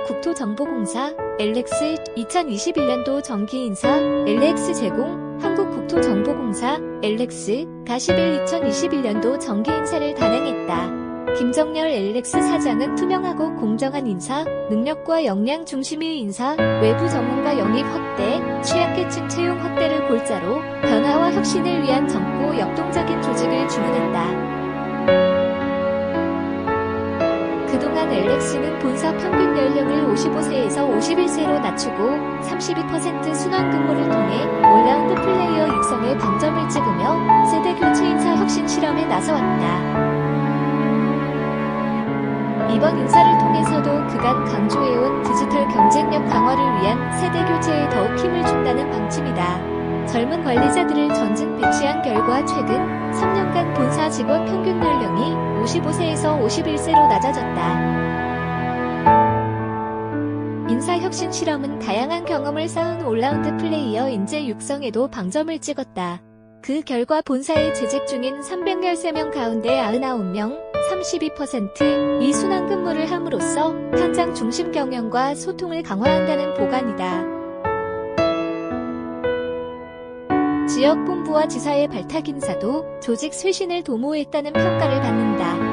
한국 국토정보공사 LX 2021년도 정기인사 LX 제공 한국 국토정보공사 LX가 10일 2021년도 정기인사를 단행했다. 김정열 LX 사장은 투명하고 공정한 인사, 능력과 역량 중심의 인사, 외부 전문가 영입 확대, 취약계층 채용 확대를 골자로 변화와 혁신을 위한 젊고 역동적인 조직을 주문했다. 그동안 LX는 본사 평균 연령을 55세에서 51세로 낮추고 32% 순환 근무를 통해 올라운드 플레이어 육성에 방점을 찍으며 세대 교체 인사 혁신 실험에 나서왔다. 이번 인사를 통해서도 그간 강조해온 디지털 경쟁력 강화를 위한 세대 교체에 더욱 힘을 준다는 방침이다. 젊은 관리자들을 전진 배치한 결과 최근 3년간 본사 직원 평균 연령이 55세에서 51세로 낮아졌다. 인사혁신 실험은 다양한 경험을 쌓은 올라운드 플레이어 인재 육성에도 방점을 찍었다. 그 결과 본사에 재직 중인 313명 가운데 99명, 32%이 순환 근무를 함으로써 현장 중심 경영과 소통을 강화한다는 보관이다. 지역 본부와 지사의 발탁 인사도 조직 쇄신을 도모했다는 평가를 받는다.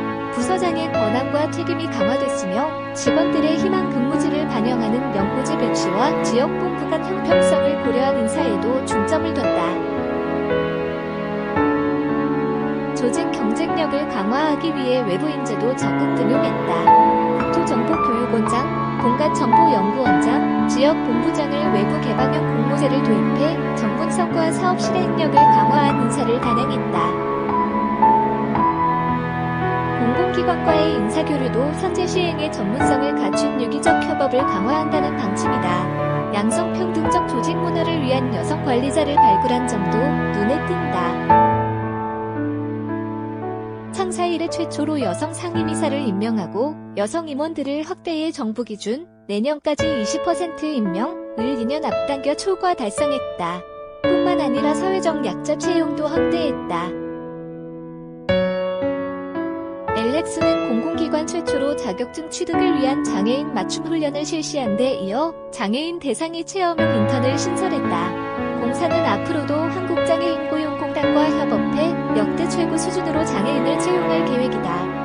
부서장의 권한과 책임이 강화됐으며 직원들의 희망 근무지를 반영하는 연구지 배치와 지역 본부 간 형평성을 고려한 인사에도 중점을 뒀다. 조직 경쟁력을 강화하기 위해 외부 인재도 적극 등용했다. 국토정보교육원장, 공간정보연구원장, 지역본부장을 외부 개방형 공모제를 도입해 전문성과 사업 실행력을 강화한 인사를 단행했다. 공공기관과의 인사교류도 현재 시행의 전문성을 갖춘 유기적 협업을 강화한다는 방침이다. 양성평등적 조직 문화를 위한 여성 관리자를 발굴한 점도 눈에 띈다. 창사 이래 최초로 여성 상임이사를 임명하고 여성 임원들을 확대해 정부 기준 내년까지 20% 임명을 2년 앞당겨 초과 달성했다. 뿐만 아니라 사회적 약자 채용도 확대했다. 엘렉스는 공공기관 최초로 자격증 취득을 위한 장애인 맞춤 훈련을 실시한 데 이어 장애인 대상의 체험형 인턴을 신설했다. 공사는 앞으로도 한국장애인 고용공단과 협업해 역대 최고 수준으로 장애인을 채용할 계획이다.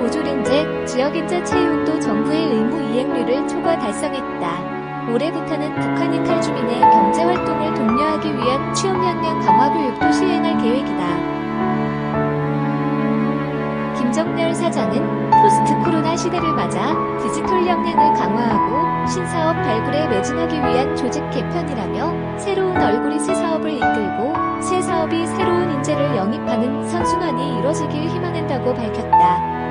고졸인재, 지역인재 채용도 정부의 의무 이행률을 초과 달성했다. 올해부터는 북한 이탈 주민의 경제활동을 독려하기 위한 취업 역량 강화 교육도 시행할 계획이다. 김정렬 사장은 포스트 코로나 시대를 맞아 디지털 역량을 강화하고 신사업 발굴에 매진하기 위한 조직 개편이라며 새로운 얼굴이 새 사업을 이끌고 새 사업이 새로운 인재를 영입하는 선순환이 이뤄지길 희망한다고 밝혔다.